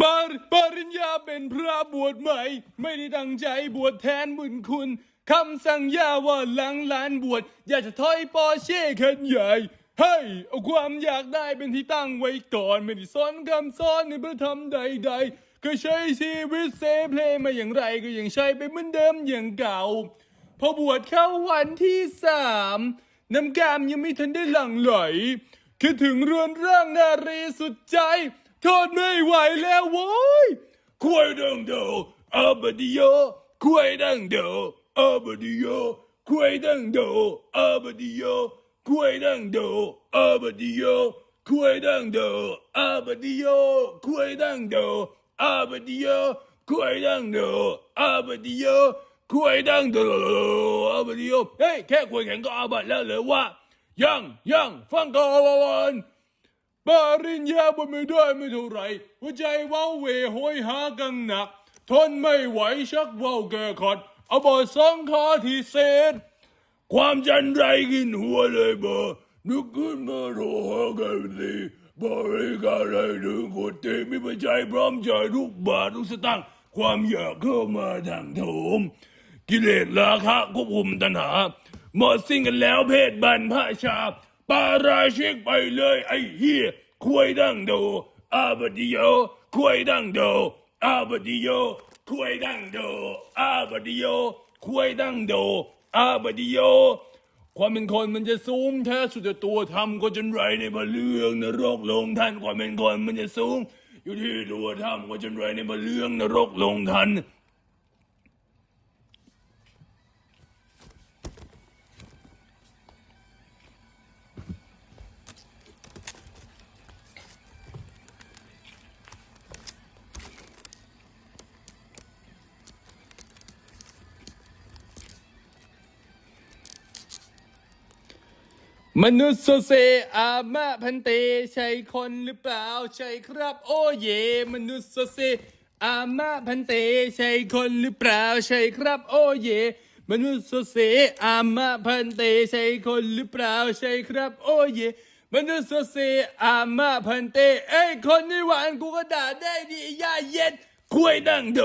ปาปริญญาเป็นพระบวชใหม่ ไม่ได้ตั้งใจบวชแทนบุญคุณคำสั่งยาว่าหลังหลานบวชอยากจะถอยปอเช่คันใหญ่เฮ้ยเอาความอยากได้เป็นที่ตั้งไว้ก่อน ไม่ได้สอนคำสอนในพระธรรมใด ๆ ก็ใช้ชีวิตเซเพลมาอย่างไรก็ยังใช้ไปเหมือนเดิมอย่างเก่า พอบวชเข้าวันที่สามน้ำกามยังไม่ทันได้หลั่งไหลคิดถึงเรือนร่างนารีสุดใจ ทนไม่ไหวแล้วโว้ยควยดังเดออาบดิโยควยดังเดออาบดิโยควยดังเดออาบดิโยควยดังเดออาบดิโยควยดังเดออาบดิโยควยดังเดออาบดิโยควยดังเดออาบดิโยควยดังเดออาบดิโยเฮ้ยแค่ควยแข็งก็อาบัดแล้วเหรอวะยังยังฟังก่อน ปริญญาบนไม่ได้ไม่เท่าไรหัวใจว้าวเวโหยหากังหนัก ทนไม่ไหวชักว่าวแก่ขอดเอาบอสองคอที่เศษ ความจันไรกินหัวเลยเบอนึกขึ้นมาโรหากันสิบริการอะไรถึงคนเตมีปัจจัยพร้อมใจทุกบาททุกสตางค์ความอยากเข้ามาทางโถม กิเลสราคะควบคุมตัณหาหมดสิ้นกันแล้วเพศบันพระชา ปาราชิกไปเลยไอ้เฮียควยดังโดอาบดิโยควยดังโดอาบดิโยควยดังโดอาบดิโยควยดังโดอาบดิโยความเป็นคนมันจะสูงแท้สุดต่ตัวทำก็จนไรในบะเรื่องนรกลงทันความเป็นคนมันจะสูงอยู่ที่ตัวทำก็จนไรในบะเรื่องนรกลงทัน มนุษย์โซเซอามะพันเตใช่คนหรือเปล่าใช่ครับ โอเย มนุษย์โซเซอามะพันเตใช่คนหรือเปล่าใช่ครับ โอเย มนุษย์โซเซอามะพันเตใช่คนหรือเปล่าใช่ครับ โอเย มนุษย์โซเซอามะพันเตเอ้ยคนนี่หวานกูก็ด่าได้ดิไอ้ย่าเย็ดคุยดังโด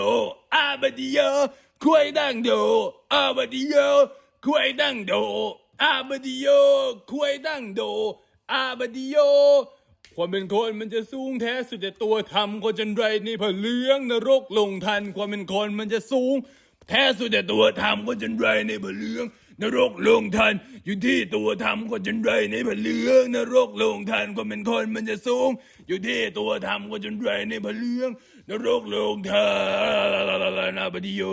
อาบดิโยอคุยดังโดอาบดิโยอคุยดังโด อาบดิโยควยดั้งโด อาบดิโยความเป็นคนมันจะสูงแท้สุดแต่ตัวทำคนจนไรในี่ผเลื้องนรกลงทัน ความเป็นคนมันจะสูง แท้สุดแต่ตัวทำคนจนไรในผเลื้องนรกลงทัน อยู่ที่ตัวทำคนจนไรในผเลื้องนรกลงทันความเป็นคนมันจะสูง อยู่ที่ตัวทำคนจนไรในผเลื้องนรกลงทันอาบดิโย